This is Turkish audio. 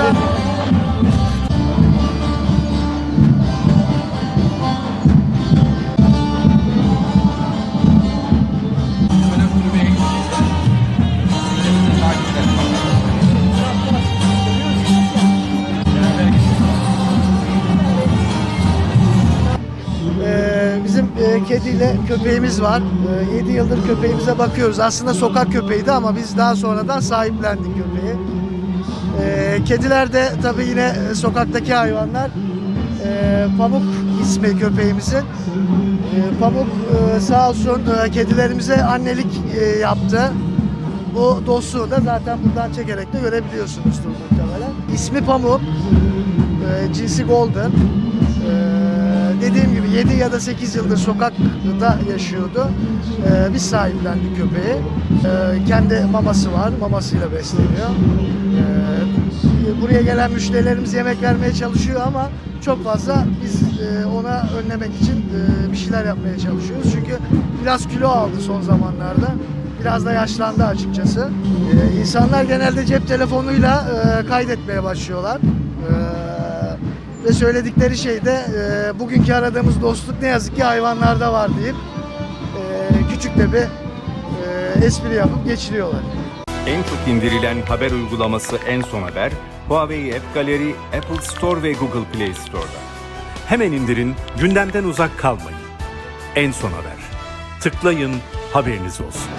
Ee, arkadaşlar. E, kediyle köpeğimiz var. Ee, 7 yıldır köpeğimize bakıyoruz. Aslında sokak köpeğiydi ama biz daha sonradan sahiplendik köpeği. E, kediler de tabii yine sokaktaki hayvanlar. E, Pamuk ismi köpeğimizin. E, Pamuk e, sağ olsun e, kedilerimize annelik e, yaptı. Bu dostluğu da zaten buradan çekerek de görebiliyorsunuzdur muhtemelen. İsmi Pamuk, e, cinsi Golden. Dediğim gibi 7 ya da 8 yıldır sokakta yaşıyordu. E, biz sahiplendik köpeği. E, kendi maması var, mamasıyla besleniyor. E, buraya gelen müşterilerimiz yemek vermeye çalışıyor ama çok fazla biz e, ona önlemek için e, bir şeyler yapmaya çalışıyoruz. Çünkü biraz kilo aldı son zamanlarda. Biraz da yaşlandı açıkçası. Ee, insanlar genelde cep telefonuyla e, kaydetmeye başlıyorlar. Ve söyledikleri şey de e, bugünkü aradığımız dostluk ne yazık ki hayvanlarda var deyip e, küçük de bir e, espri yapıp geçiriyorlar. En çok indirilen haber uygulaması En Son Haber, Huawei App Gallery, Apple Store ve Google Play Store'da. Hemen indirin, gündemden uzak kalmayın. En son haber. Tıklayın, haberiniz olsun.